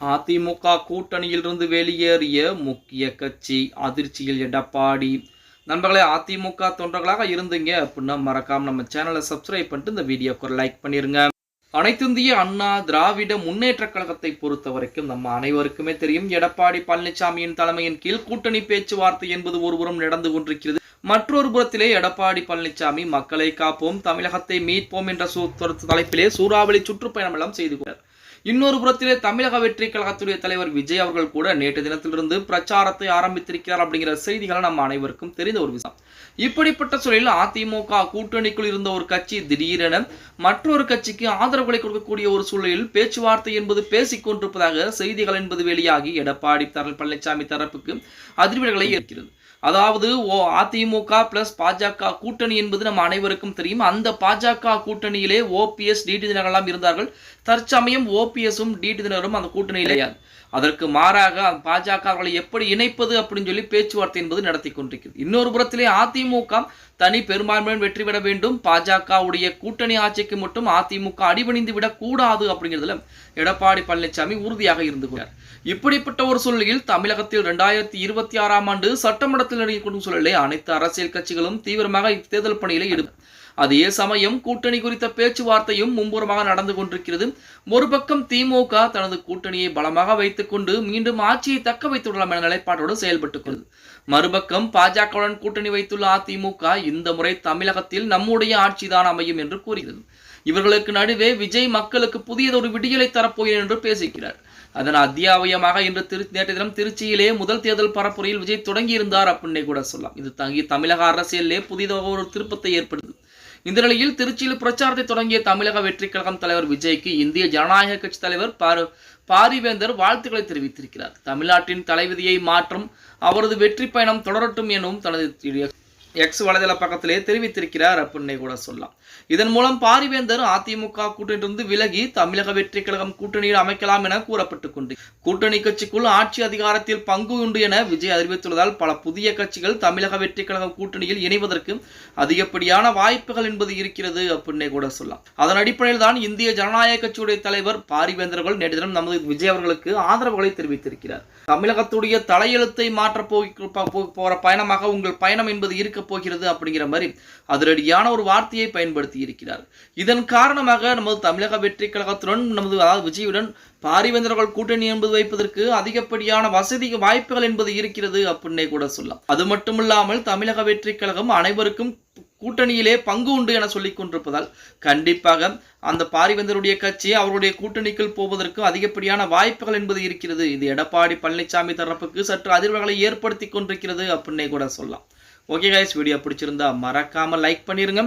அதிமுக கூட்டணியிலிருந்து வெளியேறிய முக்கிய கட்சி அதிர்ச்சியில் எடப்பாடி. நண்பர்களே அதிமுக தொண்டர்களாக இருந்தீங்க அப்படின்னா மறக்காம நம்ம சேனலை சப்ஸ்கிரைப் பண்ணிட்டு இந்த வீடியோக்கு ஒரு லைக் பண்ணிருங்க. அனைத்திந்திய அண்ணா திராவிட முன்னேற்ற கழகத்தை பொறுத்த வரைக்கும் நம்ம அனைவருக்குமே தெரியும் எடப்பாடி பழனிசாமியின் தலைமையின் கீழ் கூட்டணி பேச்சுவார்த்தை என்பது ஒருபுறம் நடந்து கொண்டிருக்கிறது. மற்றொரு புறத்திலே எடப்பாடி பழனிசாமி மக்களை காப்போம் தமிழகத்தை மீட்போம் என்ற தலைப்பிலே சூறாவளி சுற்றுப்பயணம் எல்லாம் செய்து கொண்டார். இன்னொரு புறத்திலே தமிழக வெற்றி கழகத்துடைய தலைவர் விஜய் அவர்கள் கூட நேற்று தினத்திலிருந்து பிரச்சாரத்தை ஆரம்பித்திருக்கிறார் அப்படிங்கிற செய்திகளை நம்ம அனைவருக்கும் தெரிந்த ஒரு விஷயம். இப்படிப்பட்ட சூழலில் அதிமுக கூட்டணிக்குள் இருந்த ஒரு கட்சி திடீரென மற்றொரு கட்சிக்கு ஆதரவுகளை கொடுக்கக்கூடிய ஒரு சூழலில் பேச்சுவார்த்தை என்பது பேசிக் கொண்டிருப்பதாக செய்திகள் என்பது வெளியாகி எடப்பாடி தர பழனிசாமி தரப்புக்கு அதிர்வலைகளை ஏற்கிறது அதாவது ஓ அதிமுக பிளஸ் பாஜக கூட்டணி என்பது நம்ம அனைவருக்கும் தெரியும். அந்த பாஜக கூட்டணியிலே ஓபிஎஸ் டிடி தினகரெல்லாம் இருந்தார்கள். தற்சமயம் ஓபிஎஸும் டிடி தினகரும் அந்த கூட்டணி இல்லையாது அதற்கு மாறாக அந்த பாஜக அவர்களை எப்படி இணைப்பது அப்படின்னு சொல்லி பேச்சுவார்த்தை என்பது நடத்தி கொண்டிருக்கிறது. இன்னொரு புறத்திலே அதிமுக தனி பெரும்பான்மையுடன் வெற்றி பெற வேண்டும். பாஜகவுடைய கூட்டணி ஆட்சிக்கு மட்டும் அதிமுக அடிபணிந்து விடக் கூடாது அப்படிங்கிறதுல எடப்பாடி பழனிசாமி உறுதியாக இருந்து கொண்டார். இப்படிப்பட்ட ஒரு சூழ்நிலையில் தமிழகத்தில் இரண்டாயிரத்தி இருபத்தி ஆறாம் ஆண்டு சட்டமன்றத்தில் நடைபெறும் சூழலை அனைத்து அரசியல் கட்சிகளும் தீவிரமாக இத்தேர்தல் பணியில ஈடுபடும் அதே சமயம் கூட்டணி குறித்த பேச்சுவார்த்தையும் மும்முரமாக நடந்து கொண்டிருக்கிறது. ஒரு பக்கம் திமுக தனது கூட்டணியை பலமாக வைத்துக்கொண்டு மீண்டும் ஆட்சியை தக்க வைத்துள்ளலாம் என நிலைப்பாட்டோடு செயல்பட்டுக் மறுபக்கம் பாஜகவுடன் கூட்டணி வைத்துள்ள அதிமுக இந்த முறை தமிழகத்தில் நம்முடைய ஆட்சிதான் அமையும் என்று கூறுகிறது. இவர்களுக்கு நடுவே விஜய் மக்களுக்கு புதியதொரு விடியலை தரப்போகிறேன் என்று பேசுகிறார் அதன் அத்தியாவயமாக இன்று திரு நேற்று தினம் திருச்சியிலே முதல் தேர்தல் பரப்புரையில் விஜய் தொடங்கியிருந்தார் அப்படின்னே கூட சொல்லலாம். இது தங்கி தமிழக அரசியலிலே புதிதாக ஒரு திருப்பத்தை ஏற்படுது இந்த நிலையில் திருச்சியில் பிரச்சாரத்தை தொடங்கிய தமிழக வெற்றி கழகம் தலைவர் விஜய்க்கு இந்திய ஜனநாயக கட்சி தலைவர் பாரு பாரிவேந்தர் வாழ்த்துக்களை தெரிவித்திருக்கிறார். தமிழ்நாட்டின் தலைவிதியை மாற்றும் அவரது வெற்றி பயணம் தொடரட்டும் எனவும் தனது எக்ஸ் வலைதள பக்கத்திலே தெரிவித்திருக்கிறார் அப்படின்னே கூட சொல்லலாம். இதன் மூலம் பாரிவேந்தர் அதிமுக கூட்டணியிலிருந்து விலகி தமிழக வெற்றி கழகம் கூட்டணியில் அமைக்கலாம் என கூறப்பட்டுக் கொண்டு கூட்டணி கட்சிக்குள் ஆட்சி அதிகாரத்தில் பங்கு உண்டு என விஜய் அறிவித்துள்ளதால் பல புதிய கட்சிகள் தமிழக வெற்றி கழகம் கூட்டணியில் இணைவதற்கு அதிகப்படியான வாய்ப்புகள் என்பது இருக்கிறது அப்படின்னே கூட சொல்லலாம். அதன் அடிப்படையில் தான் இந்திய ஜனநாயக கட்சியுடைய தலைவர் பாரிவேந்தர்கள் நேற்று தினம் நமது விஜய் அவர்களுக்கு ஆதரவுகளை தெரிவித்திருக்கிறார். தமிழகத்துடைய தலையெழுத்தை மாற்ற போகிற பயணமாக உங்கள் பயணம் என்பது இருக்க போகிறது அப்படிங்கிற மாதிரி அதிரடியான ஒரு வார்த்தையை பயன்படுத்தி இருக்கிறார். இதன் காரணமாக நமது தமிழக வெற்றி கழகத்துடன் நமது அதாவது விஜயுடன் பாரிவேந்தர்கள் கூட்டணி என்பது வைப்பதற்கு அதிகப்படியான வசதி வாய்ப்புகள் என்பது இருக்கிறது அப்படின்னே கூட சொல்லலாம். அது மட்டுமில்லாமல் தமிழக வெற்றி கழகம் அனைவருக்கும் கூட்டணியிலே பங்கு உண்டு என சொல்லிக் கொண்டிருப்பதால் கண்டிப்பாக அந்த பாரிவேந்தருடைய கட்சி அவருடைய கூட்டணிக்குள் போவதற்கு அதிகப்படியான வாய்ப்புகள் என்பது இருக்கிறது. இது எடப்பாடி பழனிசாமி தரப்புக்கு சற்று அதிர்வுகளை ஏற்படுத்தி கொண்டிருக்கிறது அப்படின்னே கூட சொல்லலாம். ஓகே கைஸ் வீடியோ பிடிச்சிருந்தா மறக்காமல் லைக் பண்ணிடுங்க